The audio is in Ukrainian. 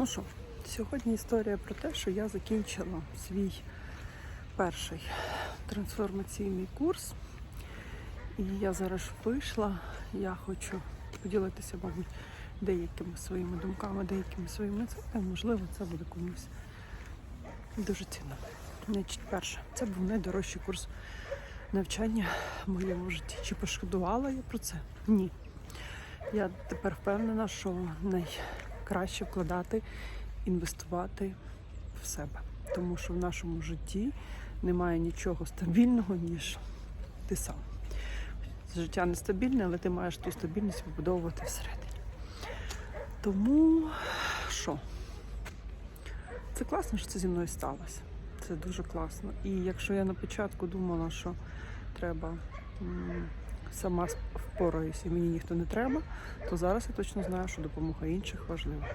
Ну що, сьогодні історія про те, що я закінчила свій перший трансформаційний курс. І я зараз вийшла. Я хочу поділитися, мабуть, деякими своїми думками, деякими своїми інсайтами. Можливо, це буде комусь дуже цінно. Значить, перше, це був найдорожчий курс навчання в моєму житті. Чи пошкодувала я про це? Ні. Я тепер впевнена, що найкраще вкладати, інвестувати в себе. Тому що в нашому житті немає нічого стабільного, ніж ти сам. Життя нестабільне, але ти маєш ту стабільність вибудовувати всередині. Тому що? Це класно, що це зі мною сталося. Це дуже класно. І якщо я на початку думала, що треба сама впораюся мені ніхто не треба, то зараз я точно знаю, що допомога інших важлива.